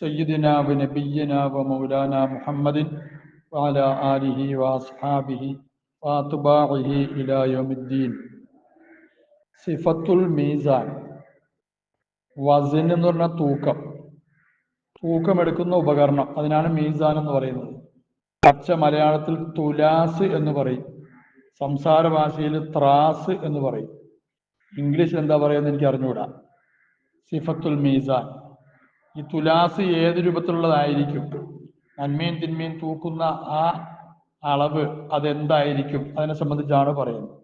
സയ്യിദിന നബിയ്യന വ മൗലാന മുഹമ്മദിൻ വാല ആലിഹി വാസ്ഹാബിഹി വാത്തുബാഹിഹി ഇലായോമിദ്ദീൻ സിഫത്തുൽ മീസാൻ വസിൻ എന്ന് പറഞ്ഞാൽ തൂക്കം. തൂക്കം എടുക്കുന്ന ഉപകരണം അതിനാണ് മീസാൻ എന്ന് പറയുന്നത്. പച്ച മലയാളത്തിൽ തുലാസ് എന്ന് പറയും. സംസാര ഭാഷയിൽ ത്രാസ് എന്ന് പറയും. ഇംഗ്ലീഷിൽ എന്താ പറയുന്നത് എനിക്ക് അറിഞ്ഞുകൂടാ സിഫത്തുൽ മീസാൻ. ഈ തുലാസ് ഏത് രൂപത്തിലുള്ളതായിരിക്കും? നന്മയും തിന്മയും തൂക്കുന്ന ആ അളവ് അതെന്തായിരിക്കും? അതിനെ സംബന്ധിച്ചാണ് പറയുന്നത്.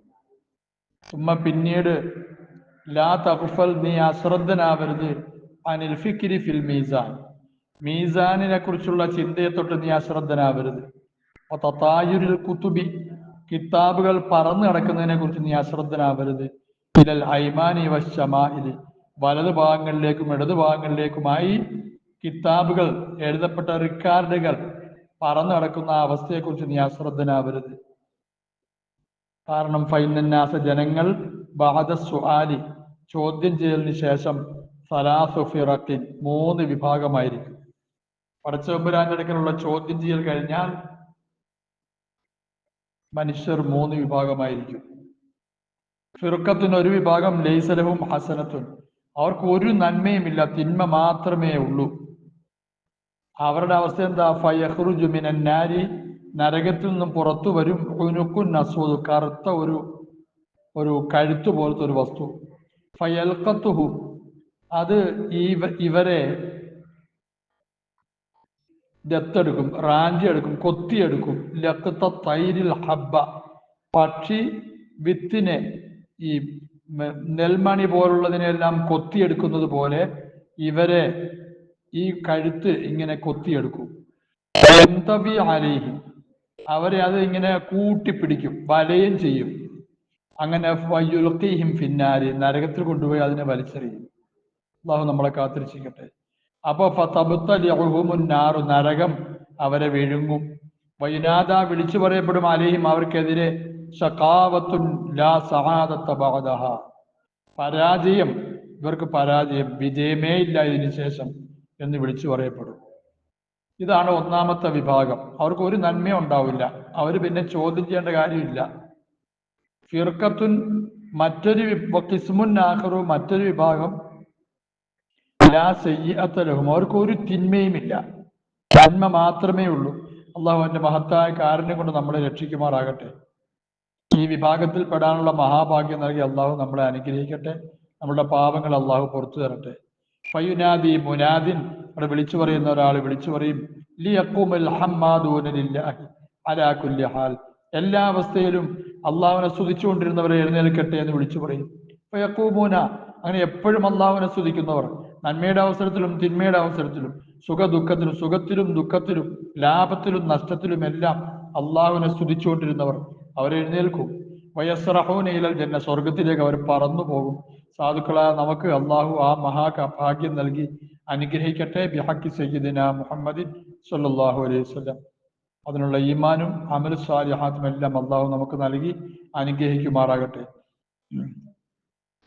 ഉമ്മ പിന്നീട് ലാ തഫൽ നീ അശ്രദ്ധനാവരുത് അനിൽ ഫിക്കിരി ഫിൽ മീസാൻ. മീസാനിനെ കുറിച്ചുള്ള ചിന്തയെ തൊട്ട് നീ അശ്രദ്ധനാവരുത്. അപ്പൊ തത്തായുരിൽ കുത്തുബി കിതാബുകൾ പറന്നു കിടക്കുന്നതിനെ കുറിച്ച് നീ അശ്രദ്ധനാവരുത്. ഐമാനി വശമാഇലി വലത് ഭാഗങ്ങളിലേക്കും ഇടത് ഭാഗങ്ങളിലേക്കുമായി കിതാബുകൾ എഴുതപ്പെട്ട റിക്കാർഡുകൾ പറന്നു നടക്കുന്ന അവസ്ഥയെക്കുറിച്ച് നീ അശ്രദ്ധനാവരുത്. കാരണം ഫൈനന്നാസ ജനങ്ങൾ ബാധ സുആലി ചോദ്യം ചെയ്യലിന് ശേഷം സലാസു ഫിറക്കിൻ മൂന്ന് വിഭാഗമായിരിക്കും. പടച്ചവമ്പുരാന്റെ ചോദ്യം ചെയ്യൽ കഴിഞ്ഞാൽ മനുഷ്യർ മൂന്ന് വിഭാഗമായിരിക്കും. ഫിറുക്കത്തിന് ഒരു വിഭാഗം ലൈസലവും ഹസനത്തുൻ. അവർക്ക് ഒരു നന്മയുമില്ല തിന്മ മാത്രമേ ഉള്ളൂ. അവരുടെ അവസ്ഥ എന്താ? ഫയഹ്റുജു മിനന്നാരി നരകത്തിൽ നിന്നും പുറത്തു വരും. ഉനുക്കുൻ നസൂദ് കറുത്ത ഒരു ഒരു കഴുത്തു പോലത്തെ ഒരു വസ്തു. ഫയൽക്കത്തുഹു അത് ഇവ ഇവരെ ദത്തെടുക്കും റാഞ്ചി എടുക്കും കൊത്തിയെടുക്കും. ലക്കത്ത തൈരിൽ ഹബ്ബ പക്ഷി വിത്തിനെ ഈ നെൽമണി പോലുള്ളതിനെല്ലാം കൊത്തിയെടുക്കുന്നത് പോലെ ഇവരെ ഈ കഴുത്ത് ഇങ്ങനെ കൊത്തിയെടുക്കും. എന്തവി അലേഹി. അവരെ അത് ഇങ്ങനെ കൂട്ടിപ്പിടിക്കും വലയും ചെയ്യും. അങ്ങനെ വയ്യുൽക്കീഹിം ഫിന്നാരി നരകത്തിൽ കൊണ്ടുപോയി അതിനെ വലിച്ചെറിയും. അള്ളാഹു നമ്മളെ കാത്തിരിച്ചിരിക്കട്ടെ. അപ്പൊ ഫതബുത്തലിഹുമുന്നാറു നരകം അവരെ വിഴുങ്ങും. വൈനാദ വിളിച്ചു പറയപ്പെടും അലേഹിം അവർക്കെതിരെ ലാ ബഅദഹ. പരാജയം ഇവർക്ക് പരാജയം വിജയമേ ഇല്ല ഇതിനു ശേഷം എന്ന് വിളിച്ചു പറയപ്പെടും. ഇതാണ് ഒന്നാമത്തെ വിഭാഗം. അവർക്ക് ഒരു നന്മ ഉണ്ടാവില്ല. അവർ പിന്നെ ചോദ്യം ചെയ്യേണ്ട കാര്യമില്ല. ഫിർക്കത്തുൻ മറ്റൊരു കിസ്മുൻ നാഹറു മറ്റൊരു വിഭാഗം. ലാ സയ്യത്തലഹും അവർക്ക് ഒരു തിന്മയുമില്ല. നന്മ മാത്രമേ ഉള്ളൂ. അള്ളാഹു അവന്റെ മഹത്തായ കാരണം കൊണ്ട് നമ്മളെ രക്ഷിക്കുമാറാകട്ടെ. ഈ വിഭാഗത്തിൽ പെടാനുള്ള മഹാഭാഗ്യം നൽകി അള്ളാഹു നമ്മളെ അനുഗ്രഹിക്കട്ടെ. നമ്മുടെ പാപങ്ങൾ അള്ളാഹു പുറത്തു തരട്ടെ. ഫയുനാദി മുനാദിൻ അവിടെ വിളിച്ചു പറയുന്ന ഒരാൾ വിളിച്ചു പറയും ഹാൽ. എല്ലാ അവസ്ഥയിലും അള്ളാഹുവിനെ സ്തുതിച്ചുകൊണ്ടിരുന്നവരെ എഴുന്നേൽക്കട്ടെ എന്ന് വിളിച്ചു പറയും. യക്കൂമൂന അങ്ങനെ എപ്പോഴും അള്ളാഹുവിനെ സ്തുതിക്കുന്നവർ. നന്മയുടെ അവസരത്തിലും തിന്മയുടെ അവസരത്തിലും സുഖ ദുഃഖത്തിലും സുഖത്തിലും ദുഃഖത്തിലും ലാഭത്തിലും നഷ്ടത്തിലും എല്ലാം അള്ളാഹുവിനെ സ്തുതിച്ചുകൊണ്ടിരുന്നവർ. അവരെഴുന്നേൽക്കും. വയസ്രഹൂന ഇലൽ ജന്ന സ്വർഗത്തിലേക്ക് അവർ പറന്നു പോകും സാധുക്കളായ നമുക്ക് അള്ളാഹു ആ മഹാ ഭാഗ്യം നൽകി അനുഗ്രഹിക്കട്ടെ. ബിഹക്കി സയ്യിദിന മുഹമ്മദിൻ സല്ലാഹു അലൈഹി സ്വലം അതിനുള്ള ഈമാനും അമൽ സാലിഹാത്തും എല്ലാം അള്ളാഹു നമുക്ക് നൽകി അനുഗ്രഹിക്കുമാറാകട്ടെ.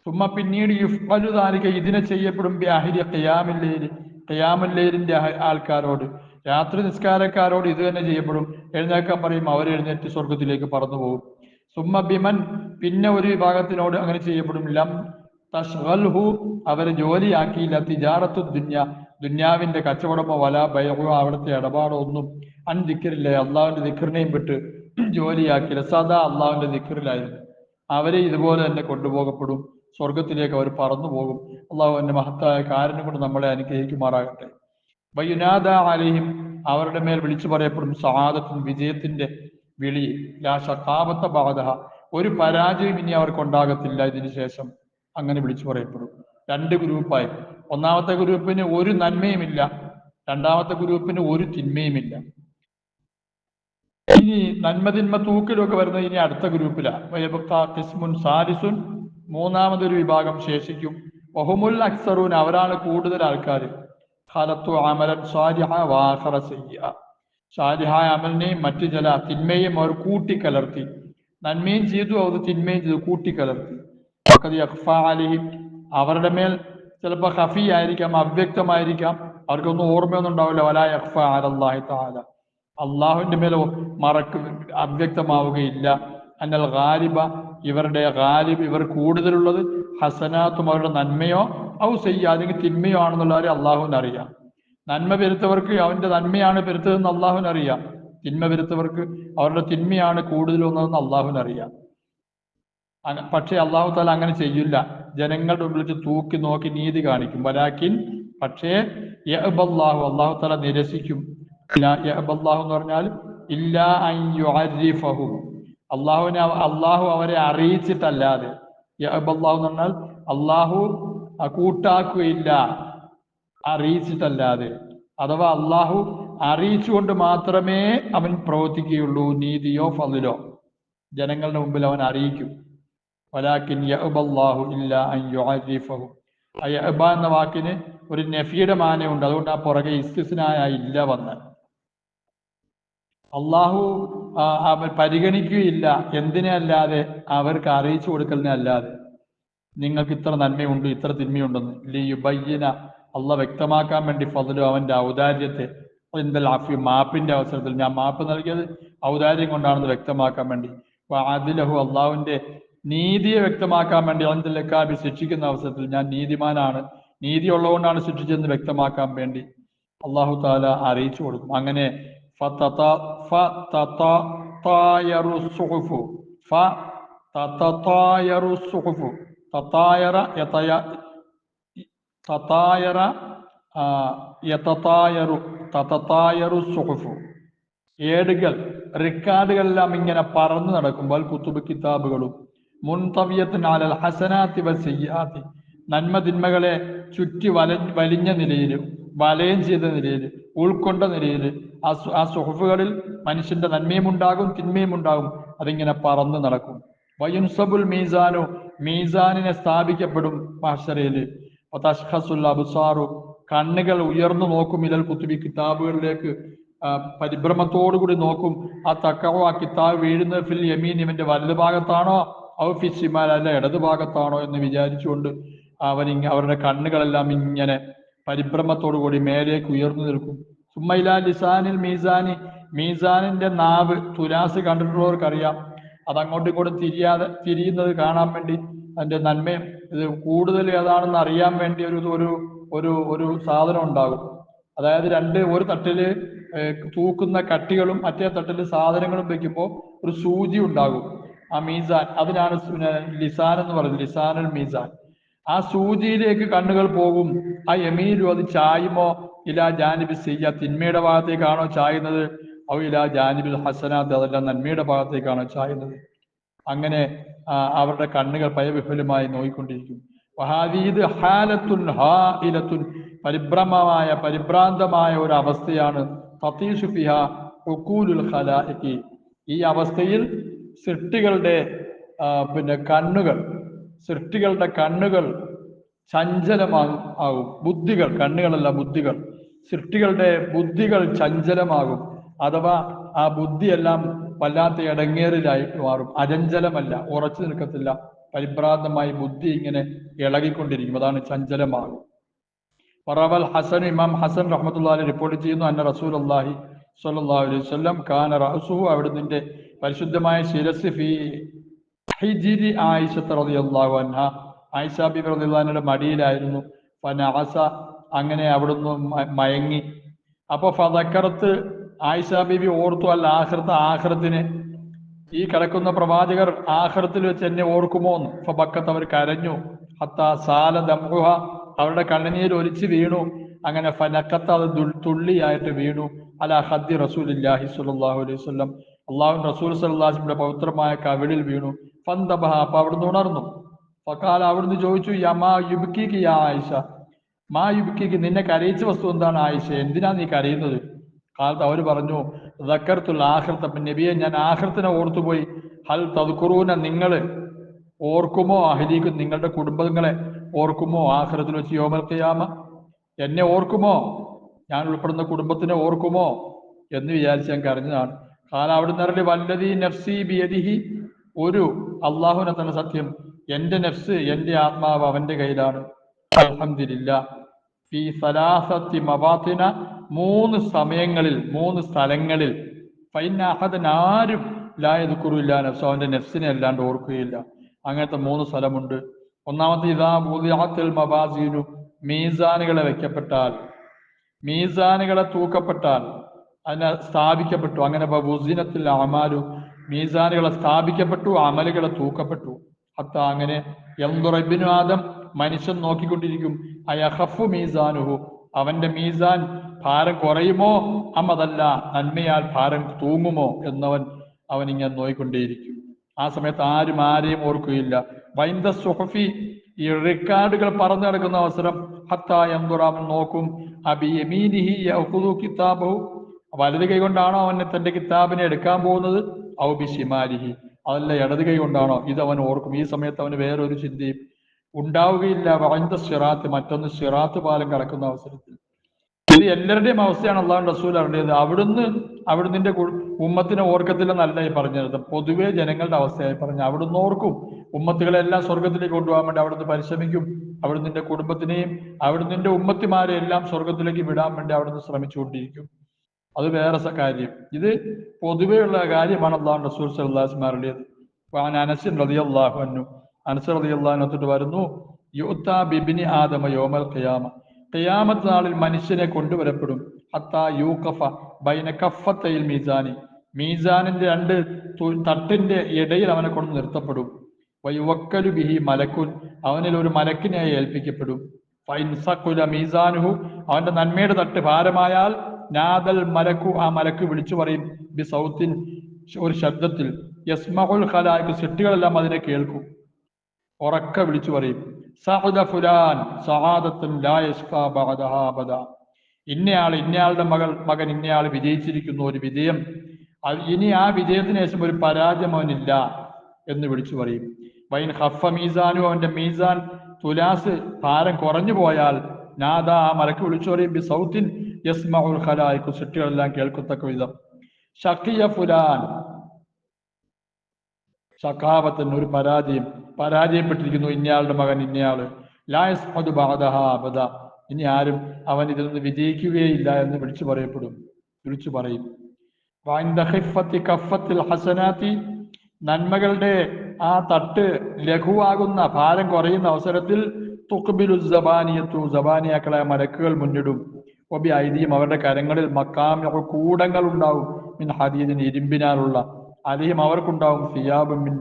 തുമ്മ പിന്നീട് യുഫ്ബലു ദാലിക ഇതിനെ ചെയ്യപ്പെടും ബിഅഹ്ലി ഖിയാമില്ലൈലി ഖിയാമുല്ലൈലിന്റെ ആൾക്കാരോട്. രാത്രി നിസ്കാരക്കാരോട് ഇത് തന്നെ ചെയ്യപ്പെടും. എഴുന്നേക്കാൻ പറയും അവർ എഴുന്നേറ്റ് സ്വർഗത്തിലേക്ക് പറന്നു പോകും സുമ്മ ബിമൻ പിന്നെ ഒരു വിഭാഗത്തിനോട് അങ്ങനെ ചെയ്യപ്പെടും. ലം തഷ്ഹു അവരെ ജോലിയാക്കിയില്ല തിജാറത്തു ദുന്യ. ദുന്യാവിന്റെ കച്ചവടമോ വല ഭയമോ അവിടുത്തെ ഇടപാടോ ഒന്നും അൻ ദിക്കറില്ല അള്ളാഹുവിന്റെ ദിക്കറിനെയും വിട്ട് ജോലിയാക്കിയില്ല. സദാ അള്ളാഹുവിന്റെ ദിക്കറിലായിരുന്നു അവരെ ഇതുപോലെ തന്നെ കൊണ്ടുപോകപ്പെടും. സ്വർഗത്തിലേക്ക് അവർ പറന്നു പോകും. അള്ളാഹു എന്റെ മഹത്തായ കാരനും കൊണ്ട് നമ്മളെ അനുഗ്രഹിക്കുമാറാകട്ടെ. വയുനാദ അലിഹിം അവരുടെ മേൽ വിളിച്ചു പറയപ്പെടും സഹാദത്തും വിജയത്തിന്റെ വിളി ലാ ഷക്കാബത്ത ബാധ ഒരു പരാജയം ഇനി അവർക്കുണ്ടാകത്തില്ല ഇതിനു ശേഷം. അങ്ങനെ വിളിച്ചു പറയപ്പെടും. രണ്ട് ഗ്രൂപ്പായി. ഒന്നാമത്തെ ഗ്രൂപ്പിന് ഒരു നന്മയുമില്ല. രണ്ടാമത്തെ ഗ്രൂപ്പിന് ഒരു തിന്മയുമില്ല. ഇനി നന്മ തിന്മ തൂക്കിലൊക്കെ വരുന്നത് ഇനി അടുത്ത ഗ്രൂപ്പിലാണ് കിസ്മുൻ സാരിസുൻ മൂന്നാമതൊരു വിഭാഗം ശേഷിക്കും. ബഹുമുൽ അക്സറൂൻ അവരാണ് കൂടുതൽ ആൾക്കാർ ഖലത്തു അമലൻ സാലിഹ വാഹറ സയ്യ സ്വാരിഹായ അമലിനെയും മറ്റു ചില തിന്മയും അവർ കൂട്ടിക്കലർത്തി. നന്മയും ചെയ്തു അവർ തിന്മയും ചെയ്തു കൂട്ടിക്കലർത്തി. യഖ്ഫാ അവരുടെ മേൽ ചിലപ്പോൾ ഹഫി ആയിരിക്കാം അവ്യക്തമായിരിക്കാം. അവർക്കൊന്നും ഓർമ്മയൊന്നും ഉണ്ടാവില്ല. വലാ യഖ്ഫ അലല്ലാഹി തആല. അള്ളാഹുവിന്റെ മേൽ മറക്ക് അവ്യക്തമാവുകയില്ല. അന്നൽ ഗാലിബ ഇവരുടെ ഗാലിബ് ഇവർ കൂടുതലുള്ളത് ഹസനാത്തും അവരുടെ നന്മയോ ഔ സയ്യ അല്ലെങ്കിൽ തിന്മയോ ആണെന്നുള്ള ആരെ അള്ളാഹുവിന് അറിയാം. നന്മ പെരുത്തവർക്ക് അവന്റെ നന്മയാണ് പെരുത്തതെന്ന് അള്ളാഹുവിന് അറിയാം. തിന്മ പെരുത്തവർക്ക് അവരുടെ തിന്മയാണ് കൂടുതലൊന്നതെന്ന് അള്ളാഹുവിന് അറിയാം. പക്ഷേ അള്ളാഹു താല അങ്ങനെ ചെയ്യില്ല. ജനങ്ങളുടെ മുമ്പിൽ തൂക്കി നോക്കി നീതി കാണിക്കും. വലാക്കിൻ പക്ഷേ യഹബല്ലാഹു അള്ളാഹു താല നിരസിക്കും. യഹബല്ലാഹു എന്ന് പറഞ്ഞാൽ ഇല്ലാ അള്ളാഹുവിനെ അള്ളാഹു അവരെ അറിയിച്ചിട്ടല്ലാതെ. യഅബല്ലാഹു എന്ന് പറഞ്ഞാൽ അള്ളാഹു കൂട്ടാക്കുകയില്ല അറിയിച്ചിട്ടല്ലാതെ. അഥവാ അള്ളാഹു അറിയിച്ചുകൊണ്ട് മാത്രമേ അവൻ പ്രവർത്തിക്കുകയുള്ളൂ നീതിയോ ഫതിലോ. ജനങ്ങളുടെ മുമ്പിൽ അവൻ അറിയിക്കും. വലാക്കിൻ യഹബല്ലാഹു ഇല്ല ആ യഅബ എന്ന വാക്കിന് ഒരു നഫിയുടെ മാനയുണ്ട്. അതുകൊണ്ട് ആ പുറകെ ഇസ്തിസിനായ ഇല്ല വന്ന്. അള്ളാഹു ആ, അവൻ പരിഗണിക്കുകയില്ല. എന്തിനെ അല്ലാതെ അവർക്ക് അറിയിച്ചു കൊടുക്കലിനെ അല്ലാതെ നിങ്ങൾക്ക് ഇത്ര നന്മയുണ്ട് ഇത്ര തിന്മയുണ്ടെന്ന്. ലിയുബയ്യന. അള്ള വ്യക്തമാക്കാൻ വേണ്ടി ഫضലു അവന്റെ ഔദാര്യത്തെ എന്തെല്ലാം ആഫി മാപ്പിന്റെ അവസരത്തിൽ ഞാൻ മാപ്പ് നൽകിയത് ഔദാര്യം കൊണ്ടാണെന്ന് വ്യക്തമാക്കാൻ വേണ്ടി. അതിലഹു അള്ളാഹുവിന്റെ നീതിയെ വ്യക്തമാക്കാൻ വേണ്ടി അന്തലക്കാബി ശിക്ഷിക്കുന്ന അവസരത്തിൽ ഞാൻ നീതിമാനാണ്. നീതി ഉള്ളതുകൊണ്ടാണ് ശിക്ഷിച്ചതെന്ന് വ്യക്തമാക്കാൻ വേണ്ടി. അള്ളാഹു താല അറിയിച്ചു കൊടുക്കും. അങ്ങനെ യതയ ഏടുകൾ റിക്കാർഡുകളെല്ലാം ഇങ്ങനെ പറന്നു നടക്കുമ്പോൾ കുത്തുബ് കിതാബുകളും മുൻതവ്യത്തിനാലൽ ഹസനാത്തി വസയ്യാത്തി നന്മതിന്മകളെ ചുറ്റി വല വലിഞ്ഞ നിലയിൽ വലയം ചെയ്ത നിലയിൽ ഉൾക്കൊണ്ട നിലയിൽ ആ ആ സുഹഫുകളിൽ മനുഷ്യന്റെ നന്മയും ഉണ്ടാകും തിന്മയും ഉണ്ടാകും അതിങ്ങനെ പറന്നു നടക്കും. വയുൻസബുൽ മീസാനു മീസാനിനെ സ്ഥാപിക്കപ്പെടും ഭാഷരയിൽ അബുസാറു കണ്ണുകൾ ഉയർന്നു നോക്കും ഇലൽ കുത്തുബി കിതാബുകളിലേക്ക് പരിഭ്രമത്തോടുകൂടി നോക്കും. ആ തക്കവോ ആ കിതാബ് വീഴുന്ന ഫിൽ യമീൻ ഇവന്റെ വലതു ഭാഗത്താണോ? ഔ ഫിഷിമാൽ അല്ല ഇടത് ഭാഗത്താണോ എന്ന് വിചാരിച്ചുകൊണ്ട് അവനിങ്ങ അവരുടെ കണ്ണുകളെല്ലാം ഇങ്ങനെ പരിഭ്രമത്തോടു കൂടി മേലേക്ക് ഉയർന്നു നിൽക്കും. സുമ്മയില ലിസാനിൽ മീസാനി മീസാനിന്റെ നാവ് തുലാസ് കണ്ടിട്ടുള്ളവർക്കറിയാം. അത് അങ്ങോട്ടും ഇങ്ങോട്ടും തിരിയാതെ തിരിയുന്നത് കാണാൻ വേണ്ടി അതിന്റെ നന്മയും ഇത് കൂടുതൽ ഏതാണെന്ന് അറിയാൻ വേണ്ടി ഒരു ഒരു ഒരു ഒരു സാധനം ഉണ്ടാകും. അതായത് രണ്ട് ഒരു തട്ടിൽ തൂക്കുന്ന കട്ടികളും മറ്റേ തട്ടിൽ സാധനങ്ങളും വെക്കുമ്പോൾ ഒരു സൂചി ഉണ്ടാകും. ആ മീസാൻ അതിനാണ് ലിസാൻ എന്ന് പറയുന്നത് ലിസാനൽ മീസാൻ. ആ സൂചിയിലേക്ക് കണ്ണുകൾ പോകും. ആ എമീരു അത് ചായുമോ? ഇലാ ജാനിബി ചെയ്യ തിന്മയുടെ ഭാഗത്തേക്കാണോ ചായുന്നത്? ഔ ഇലാ ജാനിബിൽ ഹസനാത്ത് അതെല്ലാം നന്മയുടെ ഭാഗത്തേക്കാണോ ചായുന്നത്? അങ്ങനെ അവരുടെ കണ്ണുകൾ പയവിഫലമായി നോയിക്കൊണ്ടിരിക്കും. വഹാദീദ് ഹാലത്തുൻ ഹാ ഇലത്തുൻ പരിഭ്രമമായ പരിഭ്രാന്തമായ ഒരു അവസ്ഥയാണ്. ഈ അവസ്ഥയിൽ സൃഷ്ടികളുടെ പിന്നെ കണ്ണുകൾ സൃഷ്ടികളുടെ കണ്ണുകൾ ചഞ്ചലമാകും ആകും. ബുദ്ധികൾ കണ്ണുകളല്ല ബുദ്ധികൾ. സൃഷ്ടികളുടെ ബുദ്ധികൾ ചഞ്ചലമാകും. അഥവാ ആ ബുദ്ധിയെല്ലാം വല്ലാത്ത ഇടങ്ങേറിലായി മാറും. അചഞ്ചലമല്ല ഉറച്ചു നിൽക്കത്തില്ല. പരിഭ്രാന്തമായി ബുദ്ധി ഇങ്ങനെ ഇളകിക്കൊണ്ടിരിക്കും. അതാണ് ചഞ്ചലമാകും. പറവൽ ഹസൻ ഇമാം ഹസൻ റഹ്മത്തുള്ളാഹി റിപ്പോർട്ട് ചെയ്യുന്നു അന്ന റസൂൽ അള്ളാഹി സല്ലാ അലൈഹി വസല്ലം കാന അവിടുന്ന് പരിശുദ്ധമായ ശിരസ് ഫീ ഹിജിരി ആയിഷത്ത് റളിയല്ലാഹു അൻഹ. ആയിഷാബി റളിയല്ലാഹുവിന്റെ മടിയിലായിരുന്നു. ഫനഅസ അങ്ങനെ അവിടുന്ന് മയങ്ങി. അപ്പൊ ഫതക്കറത്ത് ആയിഷാ ബിബി ഓർത്തു അല്ല ആഹ്റത്ത് ആഹ്റത്തിന്. ഈ കിടക്കുന്ന പ്രവാചകർ ആഹ്റത്തിൽ വെച്ച് എന്നെ ഓർക്കുമോ എന്ന്. അവർ കരഞ്ഞു. ഹത്ത സാല ദംഹുഹ. അവരുടെ കണ്ണുനീർ ഒലിച്ച് വീണു. അങ്ങനെ ഫനക്കത്ത് അത് തുള്ളിയായിട്ട് വീണു. അല ഹദ്ദി റസൂലില്ലാഹി സ്വല്ലല്ലാഹു അലൈഹി വസല്ലം. അള്ളാഹു റസൂൽ സല്ലാഹിന്റെ പവിത്രമായ കവിളിൽ വീണു. ഫന്തബഹ അപ്പൊ അവിടുന്ന് ഉണർന്നു. ഫക്കാല അവിടുന്ന് ചോദിച്ചു യമാ യുബിക്ക് യാ ആയിഷ? മാ യുബിക്ക് നിന്നെ കരയിച്ച വസ്തു എന്താണ് ആയിഷ? എന്തിനാ നീ കരയുന്നത്? കാലത്ത് അവർ പറഞ്ഞു ദക്കർത്തുൽ ആഹൃത്ത നബിയെ ഞാൻ ആഹൃത്തിനെ ഓർത്തുപോയി. ഹൽ തദ്ക്കുറൂന നിങ്ങൾ ഓർക്കുമോ അഹലീക്കും നിങ്ങളുടെ കുടുംബങ്ങളെ ഓർക്കുമോ ആഹൃത്തിൽ വെച്ച് യോമൽ ഖിയാമ? എന്നെ ഓർക്കുമോ? ഞാൻ ഉൾപ്പെടുന്ന കുടുംബത്തിനെ ഓർക്കുമോ? എന്ന് വിചാരിച്ച് ഞാൻ കരഞ്ഞതാണ്. കാല അവിടുന്ന് അറിഞ്ഞ് വല്ലതീ നഫ്സി ബിയദിഹി ഒരു അള്ളാഹുനെ തന്നെ സത്യം. എന്റെ നെഫ്സ് എന്റെ ആത്മാവ് അവന്റെ കയ്യിലാണ്. അലഹമില്ല ഫി സലാസത്തി മവാത്തിന മൂന്ന് സമയങ്ങളിൽ മൂന്ന് സ്ഥലങ്ങളിൽ. ഫൈന അഹദൻ ആരും ലായത് കുറില്ല നഫ്സ്. അവന്റെ നഫ്സിനെ അല്ലാണ്ട് ഓർക്കുകയില്ല. അങ്ങനത്തെ മൂന്ന് സ്ഥലമുണ്ട്. ഒന്നാമത്തെ ഇതാ ബുദിയാത്തിൽ മബാസീനു മീസാനുകളെ വെക്കപ്പെട്ടാൽ. മീസാനുകളെ തൂക്കപ്പെട്ടാൽ. അതിനെ സ്ഥാപിക്കപ്പെട്ടു. അങ്ങനെ ബുസീനത്തിൽ അമാലു മീസാനുകളെ സ്ഥാപിക്കപ്പെട്ടു അമലുകളെ തൂക്കപ്പെട്ടു. അത്ത അങ്ങനെ എന്തുറബിനു ആദം മനുഷ്യൻ നോക്കിക്കൊണ്ടിരിക്കും. അയഹഫു മീസാനുഹു. അവന്റെ മീസാൻ ഭാരം കുറയുമോ? അമ്മതല്ല നന്മയാൽ ഭാരം തൂങ്ങുമോ? എന്നവൻ അവൻ ഇങ്ങനെ നോയിക്കൊണ്ടേയിരിക്കും. ആ സമയത്ത് ആരും ആരെയും ഓർക്കുകയില്ല. വൈന്ദ സുഹഫി ഈ റെക്കാർഡുകൾ പറന്നു കിടക്കുന്ന അവസരം ഹത്താ എന്തുറാമൻ നോക്കും. അബിയമീനിഹി കിതാബഹു. വലത് കൈ കൊണ്ടാണോ അവനെ തന്റെ കിതാബിനെ എടുക്കാൻ പോകുന്നത്? ഔ ബി ഷിമാലിഹി അതല്ല ഇടത് കൈ കൊണ്ടാണോ? ഇത് അവൻ ഓർക്കും. ഈ സമയത്ത് അവന് വേറൊരു ചിന്തയും ഉണ്ടാവുകയില്ല. വൈന്ദ സിറാത്ത് മറ്റൊന്ന് സിറാത്ത് പാലം കടക്കുന്ന അവസരത്തിൽ. ഇത് എല്ലാവരുടെയും അവസ്ഥയാണ് അള്ളാഹു റസൂൽ അറിഞ്ഞത്. അവിടുന്ന് അവിടുന്നിന്റെ ഉമ്മത്തിനെ ഓർക്കത്തില്ലെന്നല്ല ഈ പറഞ്ഞത്. പൊതുവെ ജനങ്ങളുടെ അവസ്ഥയായി പറഞ്ഞു. അവിടുന്ന് ഓർക്കും. ഉമ്മത്തുകളെല്ലാം സ്വർഗത്തിലേക്ക് കൊണ്ടുപോകാൻ വേണ്ടി അവിടുന്ന് പരിശ്രമിക്കും. അവിടുന്ന് കുടുംബത്തിനെയും അവിടുന്ന് ഉമ്മത്തിമാരെ എല്ലാം സ്വർഗത്തിലേക്ക് വിടാൻ വേണ്ടി അവിടുന്ന് ശ്രമിച്ചുകൊണ്ടിരിക്കും. അത് വേറെ കാര്യം. ഇത് പൊതുവെയുള്ള കാര്യമാണ് അള്ളാഹു റസൂൽ സല്ലാസ്മാരുടേത് അനസിൻ റതി അള്ളാഹു അന്നു അനസ് റതി അള്ളാഹിനൊത്തിട്ട് വരുന്നു യുത്ത ബിബിനി ആദമ യോമൽ ഖിയാമ. ഖിയാമത്ത് നാളിൽ മനുഷ്യനെ കൊണ്ടുവരപ്പെടും. ഹത്താ കഫ ബൈന കഫത്തയിൽ മീസാനി. മീസാനിന്റെ രണ്ട് തട്ടിന്റെ ഇടയിൽ അവനെ കൊണ്ട് നിർത്തപ്പെടും. വൈവക്കലു ബിഹി മലക്കുൻ അവനിൽ ഒരു മലക്കിനെ ഏൽപ്പിക്കപ്പെടും. ഫൈൻ സഖുല മീസാനുഹു അവന്റെ നന്മയുടെ തട്ട് ഭാരമായാൽ നാദൽ മലക്കു ആ മലക്ക് വിളിച്ചു പറയും ബി സൗത്തിൻ ഒരു ശബ്ദത്തിൽ യസ്മഹുൽ ഖലാക്ക് സിട്ടികളെല്ലാം അതിനെ കേൾക്കും. ഉറക്ക വിളിച്ചു പറയും സഹദ ഫുലാൻ സഹാദത്തും ഇന്നയാൾ ഇന്നയാളുടെ മകൾ മകൻ ഇന്നയാൾ വിജയിച്ചിരിക്കുന്നു ഒരു വിജയം. ഇനി ആ വിജയത്തിന് ശേഷം ഒരു പരാജയം അവനില്ല എന്ന് വിളിച്ചു പറയും. വൈൻ ഹഫ മീസാനു അവന്റെ മീസാൻ തുലാസ് ഭാരം കുറഞ്ഞു പോയാൽ നാദ ആ മലക്ക് വിളിച്ചു പറയും ബി സൗത്തിൻ യസ്മഉൽ സൃഷ്ടികളെല്ലാം കേൾക്കത്തക്ക വിധം. ഷക്കിയ ഫുലാൻ. സഖാവത്തിന് ഒരു പരാജയം പരാജയപ്പെട്ടിരിക്കുന്നു ഇന്നയാളുടെ മകൻ ഇന്നയാൾ. ലായസ് മധു ബാധഹ അബദ. ഇനി ആരും അവൻ ഇതിൽ നിന്ന് വിജയിക്കുകയില്ല എന്ന് വിളിച്ചു പറയപ്പെടും വിളിച്ചു പറയും. ഹസനാത്തി. നന്മകളുടെ ആ തട്ട് ലഘുവാകുന്ന ഭാരം കുറയുന്ന അവസരത്തിൽ തുക്ബിലു ജബാനിയത്തു ജബാനിയാക്കളെ മലക്കുകൾ മുന്നിടും. ഒബി ഐതിയും അവരുടെ കരങ്ങളിൽ മക്കാം കൂടങ്ങൾ ഉണ്ടാവും. മിൻ ഹദീദിന് ഇരുമ്പിനാലുള്ള. അലിയും അവർക്കുണ്ടാവും സിയാബും മിൻ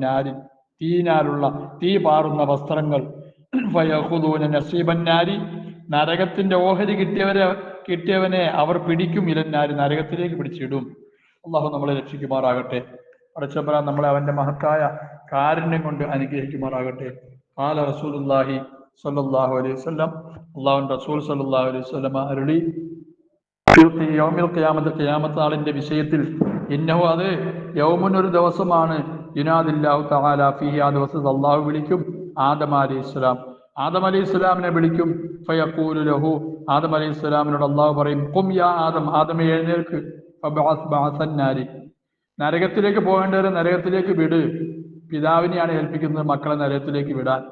തീനാലുള്ള തീ പാറുന്ന വസ്ത്രങ്ങൾ. ഫയഖുദൂന നസീബൻ നാരി. നരകത്തിന്റെ ഓഹരി കിട്ടിയവരെ കിട്ടിയവനെ അവർ പിടിക്കും. ഇലന്നാരി നരകത്തിലേക്ക് പിടിച്ചിടും. അള്ളാഹു നമ്മളെ രക്ഷിക്കുമാറാകട്ടെ. അടച്ചപ്പറ നമ്മളെ അവന്റെ മഹത്തായ കാരുണ്യം കൊണ്ട് അനുഗ്രഹിക്കുമാറാകട്ടെ. കാല റസൂലുല്ലാഹി സല്ലാഹു അലൈഹി വസല്ലം. അള്ളാഹു റസൂൽ സല്ലല്ലാഹു അലൈഹി അരുളി യോമിൽ ഖിയാമത്ത് ഖിയാമത്ത് നാളിന്റെ വിഷയത്തിൽ ഇന്നഹു അത് യൗമുൻ ഒരു ദിവസമാണ്. യുനാദില്ലാഹു തആല ഫീഹി ആ ദിവസത്തിൽ അള്ളാഹു വിളിക്കും ആദം അലൈഹി ഇസ്ലാം ആദം അലൈഹി ഇസ്ലാമിനെ വിളിക്കും ഫയഖൂലു ലഹു. ആദം അലൈഹി ഇസ്ലാമിനോട് അള്ളാഹു പറയും കും യാ ആദം ആദമേ എഴുന്നേൽക്ക്. നാരി. നരകത്തിലേക്ക് പോകേണ്ടവരെ നരകത്തിലേക്ക് വിട്. പിതാവിനെയാണ് ഏൽപ്പിക്കുന്നത് മക്കളെ നരകത്തിലേക്ക് വിടാൻ.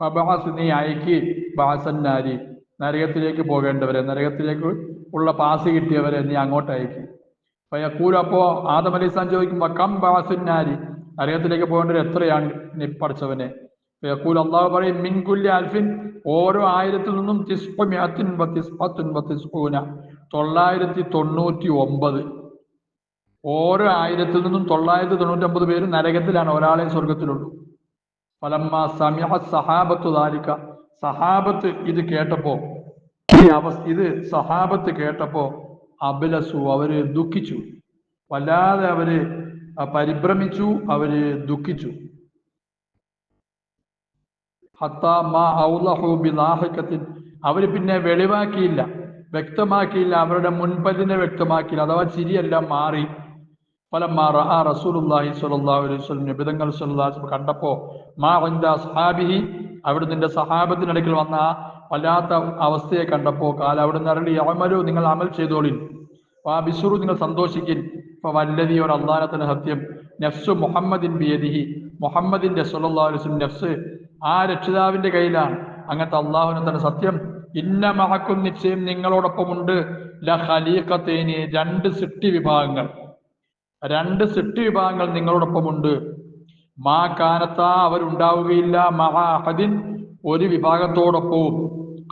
ഫബഅസ് നീ അയക്കി. ബഅസൻ നാരി നരകത്തിലേക്ക് പോകേണ്ടവരെ നരകത്തിലേക്ക് ഉള്ള പാസ് കിട്ടിയവരെ നീ അങ്ങോട്ട് അയക്കും. അപ്പൊ യക്കൂർ അപ്പോ ആദം അലിസ്ലാം സ്വലാം ചോദിക്കും കം ബാസുന്നാരി നരകത്തിലേക്ക് പോകേണ്ടവർ എത്രയാണ് നീ പഠിച്ചവനെ? അള്ളാഹ് പറയും മിൻകുല്ലി അൽഫിൻ. ഓരോ ആയിരത്തിൽ നിന്നും തൊള്ളായിരത്തി തൊണ്ണൂറ്റി ഒമ്പത് ഓരോ ആയിരത്തിൽ നിന്നും തൊള്ളായിരത്തി തൊണ്ണൂറ്റി ഒമ്പത് പേര് നരകത്തിലാണ് ഒരാളെ സ്വർഗത്തിലുള്ളൂ ഫലമ്മ സമിഹ സഹാബത്തു ദാലിക്ക സഹാബത്ത് ഇത് കേട്ടപ്പോ ഈ അവസ്ഥ ഇത് സഹാബത്ത് കേട്ടപ്പോ അബിലസു അവർ ദുഃഖിച്ചു. വല്ലാതെ അവർ പരിഭ്രമിച്ചു അവർ ദുഃഖിച്ചു. അവർ പിന്നെ വെളിവാക്കിയില്ല വ്യക്തമാക്കിയില്ല അവരുടെ മുൻപതിനെ വ്യക്തമാക്കിയില്ല അഥവാ ചിരിയെല്ലാം മാറി. ഫലമാറ ആ സ്വല്ലല്ലാഹു അലൈഹി വസല്ലം നബിതങ്ങൾ സ്വല്ലല്ലാഹു അലൈഹി വസല്ലം കണ്ടപ്പോ മാ അവിടുന്ന് സഹാബത്തിനടുക്കൽ വന്ന വല്ലാത്ത അവസ്ഥയെ കണ്ടപ്പോ കാല അവിടുന്ന് അരളി അമലു നിങ്ങൾ അമൽ ചെയ്തോളിൻ. ആ ബിസുറു നിങ്ങൾ സന്തോഷിക്കിൻ. ഇപ്പൊ വല്ലതി ഒരു അള്ളാഹത്തിന് സത്യം. നഫ്സ് മുഹമ്മദിൻ ബിയദിഹി. മുഹമ്മദിന്റെ വസല്ലം നഫ്സ് ആ രക്ഷിതാവിന്റെ കയ്യിലാണ്. അങ്ങനത്തെ അള്ളാഹുവിനെ തന്നെ സത്യം? ഇന്ന മഹക്കും നിശ്ചയം നിങ്ങളോടൊപ്പമുണ്ട്. ല ഖലീഖത്തേനി രണ്ട് സിട്ടി വിഭാഗങ്ങൾ. രണ്ട് സിട്ടി വിഭാഗങ്ങൾ നിങ്ങളോടൊപ്പമുണ്ട്. മാ കാനത്ത അവരുണ്ടാവുകയില്ല മഹാഹദിൻ ഒരു വിഭാഗത്തോടൊപ്പവും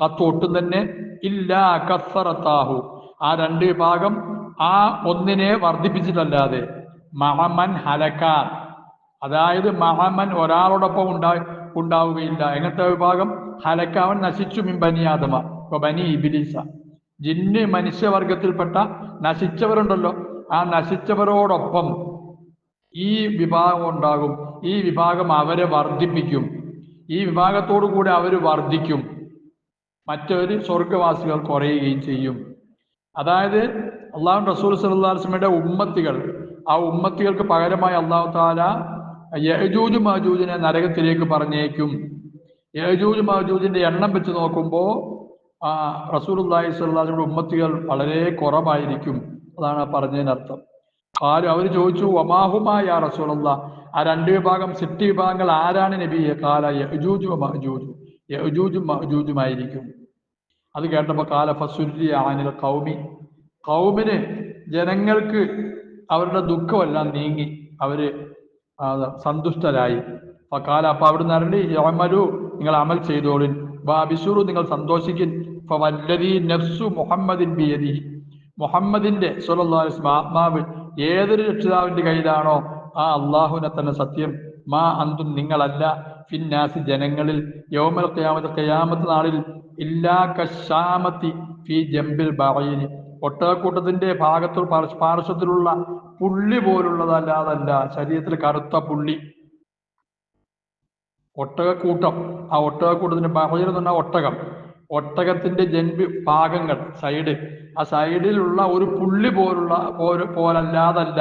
കത്ത് ഒട്ടും തന്നെ ഇല്ല കസറത്താഹു ആ രണ്ട് വിഭാഗം ആ ഒന്നിനെ വർദ്ധിപ്പിച്ചിട്ടല്ലാതെ മഹമൻ ഹലക്കാൻ അതായത് മഹമൻ ഒരാളോടൊപ്പം ഉണ്ടാ ഉണ്ടാവുകയില്ല. എങ്ങനത്തെ വിഭാഗം? ഹലക്കാവൻ നശിച്ചു. മിൻ ബനിയാദമ ഇപ്പൊ ബനി ഇബിലിസ. ജിന്ന് മനുഷ്യവർഗത്തിൽപ്പെട്ട നശിച്ചവരുണ്ടല്ലോ. ആ നശിച്ചവരോടൊപ്പം ഈ വിഭാഗം ഉണ്ടാകും. ഈ വിഭാഗം അവരെ വർദ്ധിപ്പിക്കും. ഈ വിഭാഗത്തോടു കൂടി അവർ വർദ്ധിക്കും. മറ്റൊരു സ്വർഗവാസികൾ കുറയുകയും ചെയ്യും. അതായത് അള്ളാഹു റസൂൽ സല്ലാസ്മയുടെ ഉമ്മത്തികൾ. ആ ഉമ്മത്തികൾക്ക് പകരമായി അള്ളാഹു താല യജൂജ് മഹജൂജിനെ നരകത്തിലേക്ക് പറഞ്ഞേക്കും യജൂജ് മഹജൂജിന്റെ എണ്ണം വെച്ച് നോക്കുമ്പോൾ റസൂൽ അള്ളാഹി സ്വല്ലാസ്മയുടെ ഉമ്മത്തികൾ വളരെ കുറവായിരിക്കും. അതാണ് പറഞ്ഞതിനർത്ഥം. ആരും അവർ ചോദിച്ചു ഒമാഹുമായ റസൂലല്ല? ആ രണ്ട് വിഭാഗം സിറ്റി വിഭാഗങ്ങൾ ആരാണ് നബിയെ? കാല യജൂജു മഹജൂജു യജൂജും മഹജൂജുമായിരിക്കും അത് കേട്ടപ്പോൾ കാല ഫസുരി ആനിൽ കൗമി കൗമിന് ജനങ്ങൾക്ക് അവരുടെ ദുഃഖമെല്ലാം നീങ്ങി. അവർ സന്തുഷ്ടരായി. അപ്പൊ കാല അപ്പൊ അവിടുന്ന് അറിയി യമലു നിങ്ങൾ അമൽ ചെയ്തോളിൻ. ബാബിസുറു നിങ്ങൾ സന്തോഷിക്കിൻ. വല്ലതീ നഫ്സു മുഹമ്മദിൻ ബിയദി മുഹമ്മദിന്റെ വസല്ലം ആത്മാവ് ഏതൊരു രക്ഷിതാവിന്റെ കയ്യിലാണോ ആ അള്ളാഹുവിനെ തന്നെ സത്യം. മാ അന്തും നിങ്ങളല്ല. ഫിന്നാസി ജനങ്ങളിൽ യൗമൽ ഖിയാമത്ത് ഖിയാമത്ത് നാളിൽ ഇല്ലാ കശാമത്തി ഫി ജംബിൽ ബറയിന് ഒട്ടകക്കൂട്ടത്തിന്റെ ഭാഗത്തു പാർശ്വ- പാർശ്വത്തിലുള്ള പുള്ളി പോലുള്ളതല്ലാതല്ല ശരീരത്തിൽ കറുത്ത പുള്ളി. ഒട്ടകക്കൂട്ടം ആ ഒട്ടകക്കൂട്ടത്തിന്റെ ബഹയിൽ എന്ന് ഒട്ടകം. ഒട്ടകത്തിന്റെ ജൻബി ഭാഗങ്ങൾ സൈഡ് ആ സൈഡിലുള്ള ഒരു പുള്ളി പോലുള്ള പോലല്ലാതല്ല.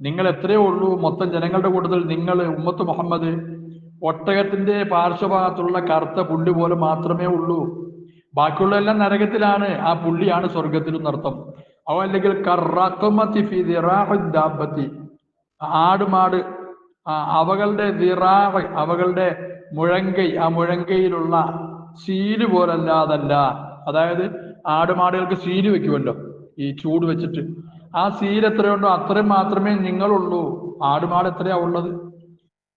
നിങ്ങൾ എത്രയേ ഉള്ളൂ മൊത്തം ജനങ്ങളുടെ കൂട്ടത്തിൽ നിങ്ങൾ ഉമ്മത്ത് മുഹമ്മദ്. ഒട്ടകത്തിന്റെ പാർശ്വഭാഗത്തുള്ള കറുത്ത പുള്ളി പോലെ മാത്രമേ ഉള്ളൂ. ബാക്കിയുള്ളതെല്ലാം നരകത്തിലാണ്. ആ പുള്ളിയാണ് സ്വർഗത്തിലും അർത്ഥം അവ അല്ലെങ്കിൽ ആടുമാട് അവകളുടെ അവകളുടെ മുഴങ്കൈ ആ മുഴങ്കയിലുള്ള സീൽ പോലല്ലാതല്ല. അതായത് ആടുമാടുകൾക്ക് സീൽ വെക്കുമല്ലോ. ഈ ചൂട് വെച്ചിട്ട്. ആ സീൽ എത്രയുണ്ടോ അത്രയും മാത്രമേ നിങ്ങളുള്ളൂ. ആടുമാട് എത്രയാ ഉള്ളത്?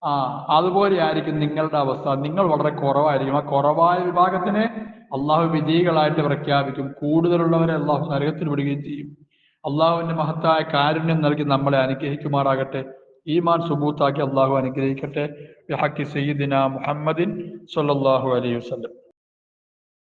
ആ അതുപോലെ ആയിരിക്കും നിങ്ങളുടെ അവസ്ഥ. നിങ്ങൾ വളരെ കുറവായിരിക്കും. ആ കുറവായ വിഭാഗത്തിനെ അള്ളാഹു വിജയികളായിട്ട് പ്രഖ്യാപിക്കും. കൂടുതലുള്ളവരെ അള്ളാഹു നരകത്തിൽ വിടുകയും ചെയ്യും. അള്ളാഹുവിന്റെ മഹത്തായ കാരുണ്യം നൽകി നമ്മളെ അനുഗ്രഹിക്കുമാറാകട്ടെ. ഈമാൻ സുബൂത്താക്കി അള്ളാഹു അനുഗ്രഹിക്കട്ടെ. ബിഹക്കി സയ്യിദിന മുഹമ്മദിൻ സല്ലല്ലാഹു അലൈഹി വസല്ലം.